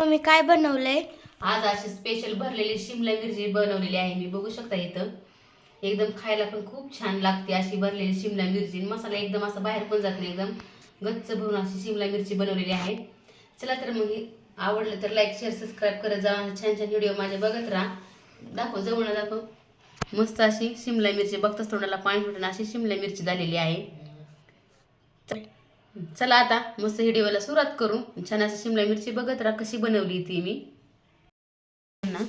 मी काय बनवलंय? आज अशी स्पेशल भरलेली शिमला मिरची बनवलेली आहे. मी बघू शकता इथं. एकदम खायला पण खूप छान लागते अशी भरलेली शिमला मिरची. मसाला एकदम असा बाहेर पण जात नाही एकदम गच्च भरून अशी शिमला मिरची बनवलेली आहे. चला तर मग आवडलं तर लाईक शेअर सबस्क्राईब करत जा. छान छान व्हिडिओ माझे बघत राहा. दाखव जवळ दाखव. मस्त अशी शिमला मिरची बघताच तोंडाला पाणी फुटणं अशी शिमला मिरची झालेली आहे. चला आता मस्त व्हिडिओला सुरुवात करू. छान अशी शिमला मिरची बघत राहा कशी बनवली ती मी. ना.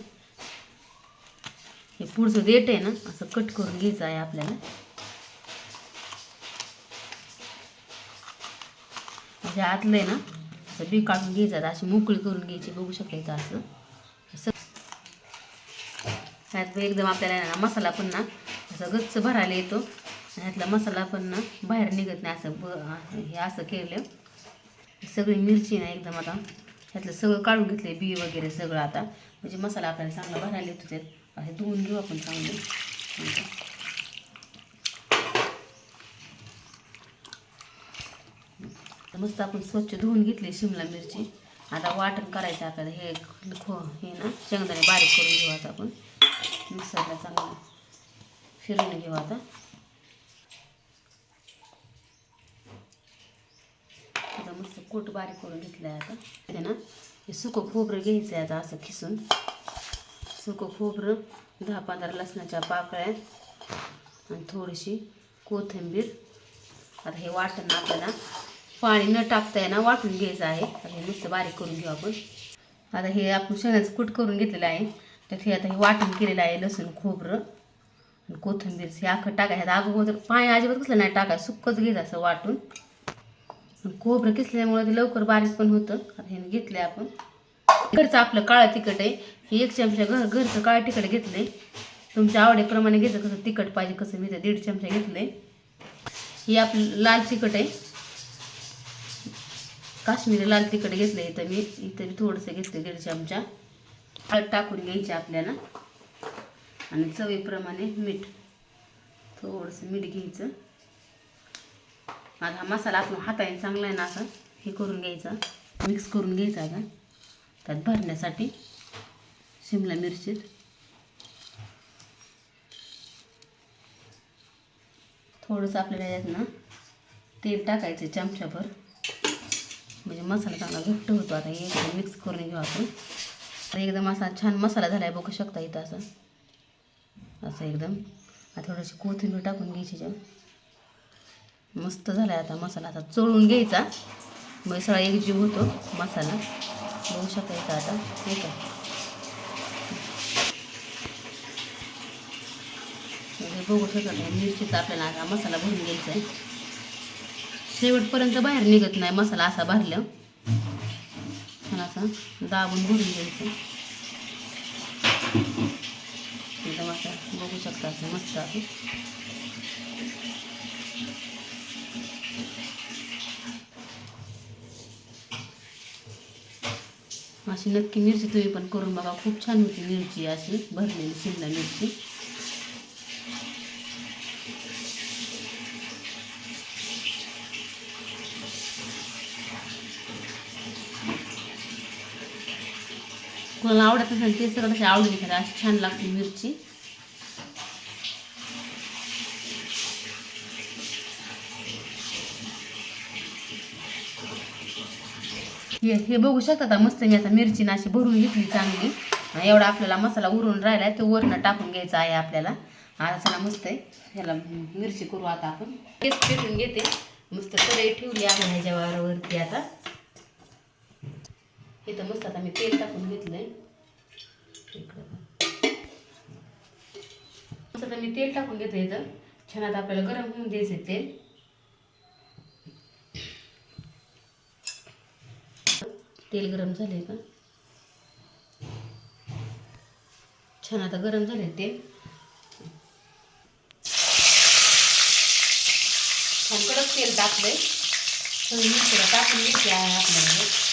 हे पुढचं देठ आहे ना असं कट करून घ्यायचं आहे आपल्याला. म्हणजे आतलं आहे ना असं बी काढून घ्यायचं अशी मोकळी करून घ्यायची बघू शकते का असं. असं. एकदम आपल्याला मसाला पण ना असं गच्च भरायला येतो. यातला ह्यातला मसाला पण ना बाहेर निघत नाही असं ब हे असं केलं सगळी मिरची ना एकदम आता ह्यातलं सगळं काढून घेतले बी वगैरे सगळं आता. म्हणजे मसाला आपल्याला चांगला भरायला येतो त्यात. असे धुवून घेऊ आपण चांगले. तर मस्त आपण स्वच्छ धुवून घेतली शिमला मिरची. आता वाटण करायचं आपल्याला हे खो हे ना शेंगदाणे बारीक करून घेऊ आता आपण. मिक्सरला चांगलं फिरवून घेऊ आता आता मस्त कूट बारीक करून घेतलं आहे आता. त्यानं ना हे सुकं खोबरं घ्यायचं आहे आता असं खिसून. सुकं खोबरं दहा पंधरा लसणाच्या पाकळ्या आणि थोडीशी कोथिंबीर. आता हे वाटण आपल्याला पाणी न टाकता ना वाटून घ्यायचं आहे. आता हे नुसतं बारीक करून घेऊ आपण. आता हे आपण शेंगाचं कूट करून घेतलेलं आहे. त्यात हे आता हे वाटण केलेलं आहे लसूण खोबरं आणि कोथिंबीर. हे आखं टाकायचं. अगोदर पाणी अजिबात कसलं नाही टाकायचं. सुकंच घ्यायचं असं वाटून. खोबरं किसल्यामुळे ते लवकर बारीक पण होतं. हे घेतलं आपण. घरचं आपलं काळं तिखट आहे. हे एक चमचा घर घरचं काळं तिखट घेतलं आहे तुमच्या आवडीप्रमाणे घेतलं कसं तिखट पाहिजे कसं मी तर दीड चमचा घेतलं आहे हे आपलं लाल तिखट आहे. काश्मीरी लाल तिखट घेतलं इथं मी. इथं मी थोडंसं घेतलं दीड चमचा. हळद टाकून घ्यायची आपल्याला. आणि चवीप्रमाणे मीठ. थोडंसं मीठ घ्यायचं. आता हा मसाला आपण हाताने चांगला आहे ना असं हे करून घ्यायचा. मिक्स करून घ्यायचा का त्यात भरण्यासाठी शिमला मिरचीत थोडंसं आपल्याला यात ना तेल टाकायचं चमच्याभर. म्हणजे मसाला चांगला घट्ट होतो आता. एकदम मिक्स करून घेऊ आपण. आता एकदम असा छान मसाला झाला आहे बघू शकता इथं असं. असं एकदम. आता थोडीशी कोथिंबीर टाकून घ्यायची त्यात मस्त झाला आहे आता मसाला. आता चोळून घ्यायचा. मग सगळा एकजीव होतो मसाला. बघू शकता आता. ठीक का बघू शकत नाही मिरचीचा आपल्याला आता मसाला भरून घ्यायचा आहे शेवटपर्यंत बाहेर निघत नाही मसाला असा भरल्यावर छान असा दाबून भरून घ्यायचं. एकदम असं बघू शकता असं मस्त आपण अशी नक्की मिरची तुम्ही पण करून बघा. खूप छान होती मिरची अशी भरलेली शिमला मिरची. कोणाला आवडत असेल ते सगळं तशी आवडून खरं अशी छान लागते मिरची. हे हे बघू शकता आता मस्त मी आता मिरची ना अशी भरून घेतली चांगली. एवढा आपल्याला मसाला उरून राहिला आहे तो वरनं टाकून घ्यायचा आहे आपल्याला. आता चला मस्त आहे. ह्याला मिरची करू आता आपण. तेच पेटून घेते. मस्त कढई ठेवली आपण वारावरती आता. इथं मस्त आता मी तेल टाकून घेतलंय. आहे मस्त आता मी तेल टाकून घेतलं इथं. छान आता आपल्याला गरम होऊन द्यायचं तेल. तेल गरम झाले का? छान आता गरम झाले तेल. छान कडक तेल टाकलंय. सगळी मिरची टाकून घ्यायची आहे आपल्याला.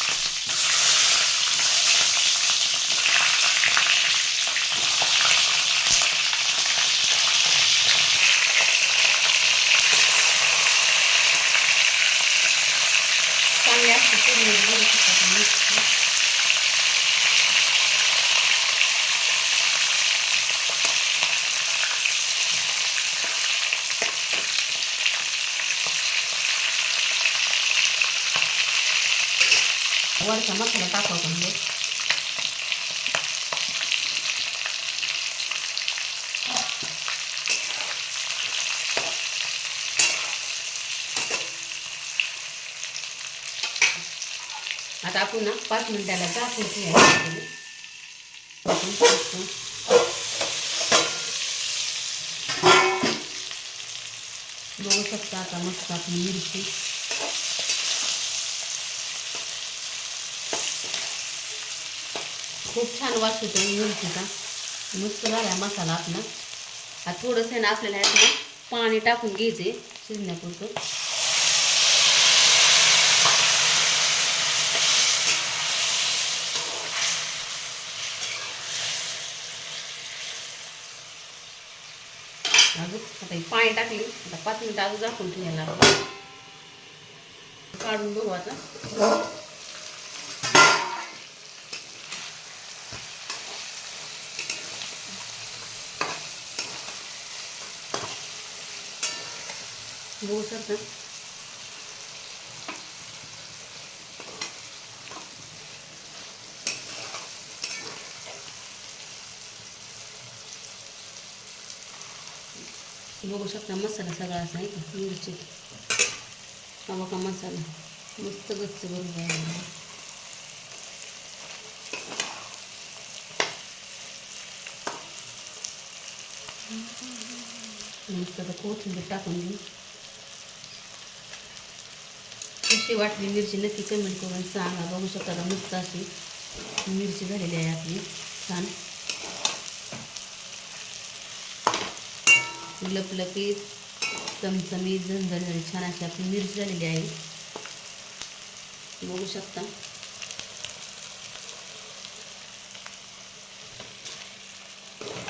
वर चमच हल्का कोथंबीर आता आपण ना पाच मिनिटाला झाकून ठेवायचं बघू शकता आता मस्त आपली मिरची. खूप छान वास येतो मिरचीचा. मस्त झाला मसाला आपला. आता थोडंसं ना आपल्याला यातलं पाणी टाकून घ्यायचे शिजण्यापुरतं. आता हे पाणी टाकले. आता पाच मिनिटं अजून झाकून ठेवायला काढून बघू आता. बघू शकता. बघू शकता मसाला सगळा असा आहे का? मिरची हा बघा मसाला? मस्त गच्च बरोबर आहे मस्त आता कोथिंबीर टाकून घेऊ कशी वाटली मिरची नक्की कमेंट करून सांगा. बघू शकता मस्त अशी मिरची झालेली आहे आपली. छान. लपलपीत चमचमीत झणझणीत छान अशी आपली मिरची झालेली आहे. बघू शकता.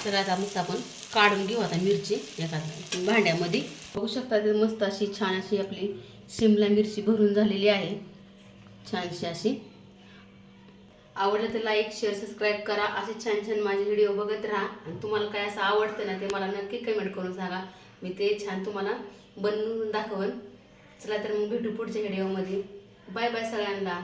तर आता मस्त आपण काढून घेऊ आता मिरची एका भांड्यामध्ये. बघू शकता तर मस्त अशी छान अशी आपली शिमला मिरची भरून झालेली आहे. छानशी अशी. आवडलं तर लाईक शेअर सबस्क्राईब करा. असे छान छान माझे व्हिडिओ बघत राहा. आणि तुम्हाला काय असं आवडतं ना ते मला नक्की कमेंट करून सांगा. मी ते छान तुम्हाला बनवून दाखवन. चला तर मग भेटू पुढच्या व्हिडिओमध्ये बाय बाय सगळ्यांना.